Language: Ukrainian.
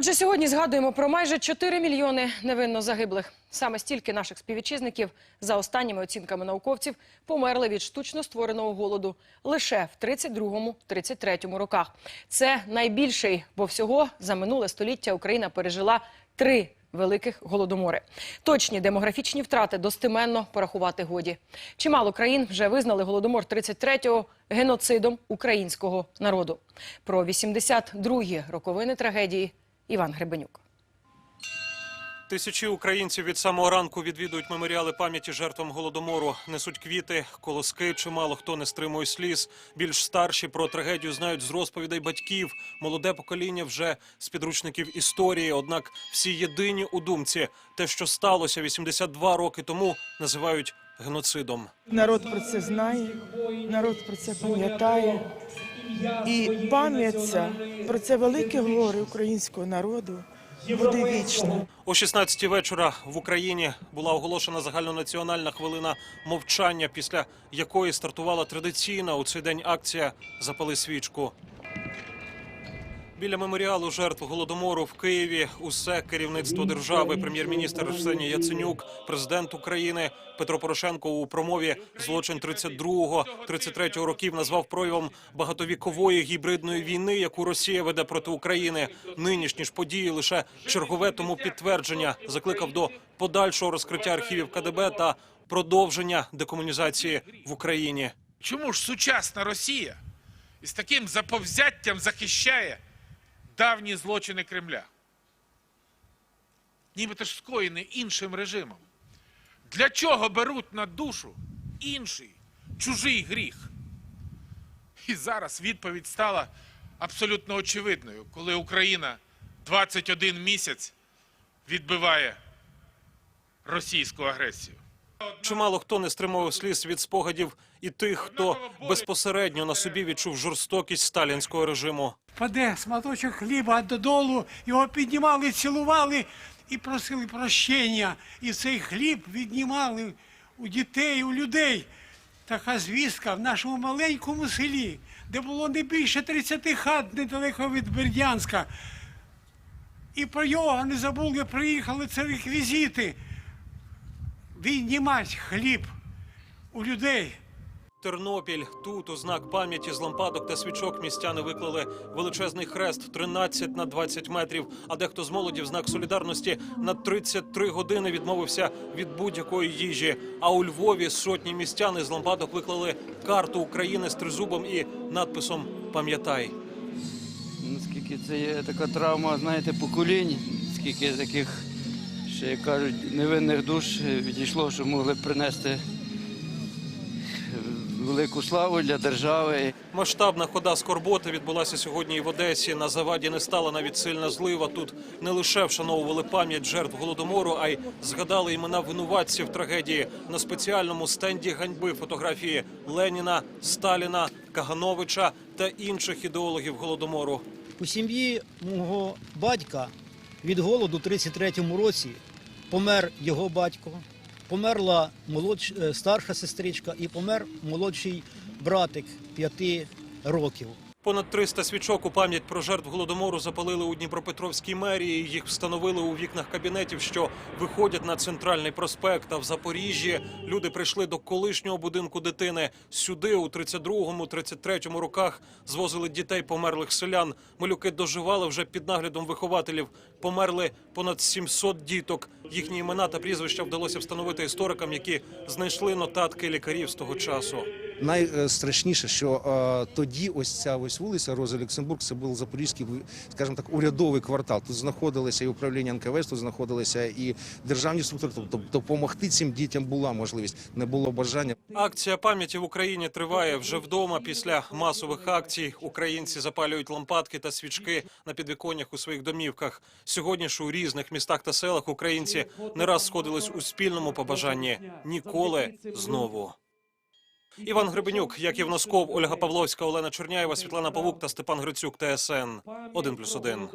Отже, сьогодні згадуємо про майже 4 мільйони невинно загиблих. Саме стільки наших співвітчизників, за останніми оцінками науковців, померли від штучно створеного голоду лише в 32-33 роках. Це найбільший, бо всього за минуле століття Україна пережила три великих голодомори. Точні демографічні втрати достеменно порахувати годі. Чимало країн вже визнали голодомор 33-го геноцидом українського народу. Про 82-гі роковини трагедії Іван Гребенюк. Тисячі українців від самого ранку відвідують меморіали пам'яті жертвам голодомору, несуть квіти, колоски. Чимало хто не стримує сліз. Більш старші про трагедію знають з розповідей батьків. Молоде покоління вже з підручників історії. Однак всі єдині у думці, те, що сталося 82 роки тому, називають геноцидом. Народ про це знає, народ про це пам'ятає. І пам'ять ця про це велике горе українського народу буде вічна. О 16 вечора в Україні була оголошена загальнонаціональна хвилина мовчання, після якої стартувала традиційна у цей день акція Запали свічку. Біля меморіалу жертв голодомору в Києві усе керівництво держави, прем'єр-міністр Арсеній Яценюк, президент України Петро Порошенко у промові злочин 32-го, 33-го років назвав проявом багатовікової гібридної війни, яку Росія веде проти України. Нинішні ж події лише чергове тому підтвердження. Закликав до подальшого розкриття архівів КДБ та продовження декомунізації в Україні. Чому ж сучасна Росія із таким заповзяттям захищає давні злочини Кремля? Нібито ж скоєні іншим режимом. Для чого беруть на душу інший, чужий гріх? І зараз відповідь стала абсолютно очевидною, коли Україна 21 місяць відбиває російську агресію. Чимало хто не стримував сліз від спогадів і тих, хто безпосередньо на собі відчув жорстокість сталінського режиму. Впаде сматочок хліба додолу, його піднімали, цілували і просили прощення. І цей хліб віднімали у дітей, у людей. Така звістка в нашому маленькому селі, де було не більше 30 хат недалеко від Бердянська. І про його не забули, приїхали це реквізити. Віднімати хліб у людей. Тернопіль тут у знак пам'яті з лампадок та свічок містяни виклали величезний хрест 13 на 20 метрів. А дехто з молоді в знак солідарності на 33 години відмовився від будь-якої їжі. А у Львові сотні містян із лампадок виклали карту України з тризубом і надписом Пам'ятай. Наскільки це є така травма, знаєте, поколінь, скільки таких, ще як кажуть, невинних душ відійшло, що могли принести велику славу для держави. Масштабна хода скорботи відбулася сьогодні і в Одесі. На заваді не стала навіть сильна злива. Тут не лише вшановували пам'ять жертв голодомору, а й згадали імена винуватців трагедії на спеціальному стенді ганьби фотографії Леніна, Сталіна, Кагановича та інших ідеологів голодомору. У сім'ї мого батька від голоду у 33-му році помер його батько, померла молодш... е, старша сестричка і помер молодший братик п'яти років. Понад 300 свічок у пам'ять про жертв голодомору запалили у Дніпропетровській мерії. Їх встановили у вікнах кабінетів, що виходять на центральний проспект. А в Запоріжжі люди прийшли до колишнього будинку дитини. Сюди у 32-му, 33-му роках звозили дітей померлих селян. Малюки доживали вже під наглядом вихователів. Померли понад 700 діток. Їхні імена та прізвища вдалося встановити історикам, які знайшли нотатки лікарів з того часу. Найстрашніше, що е, тоді ось ця ось вулиця Роза Люксембург, це був запорізький, скажімо так, урядовий квартал. Тут знаходилося і управління НКВС, тут знаходилися і державні структури. Тобто допомогти цим дітям була можливість, не було бажання. Акція пам'яті в Україні триває вже вдома. Після масових акцій українці запалюють лампадки та свічки на підвіконнях у своїх домівках. Сьогодні ж у різних містах та селах українці не раз сходились у спільному побажанні ніколи знову. Іван Гребенюк, Яків Носков, Ольга Павловська, Олена Черняєва, Світлана Павук та Степан Грицюк. ТСН 1+,1.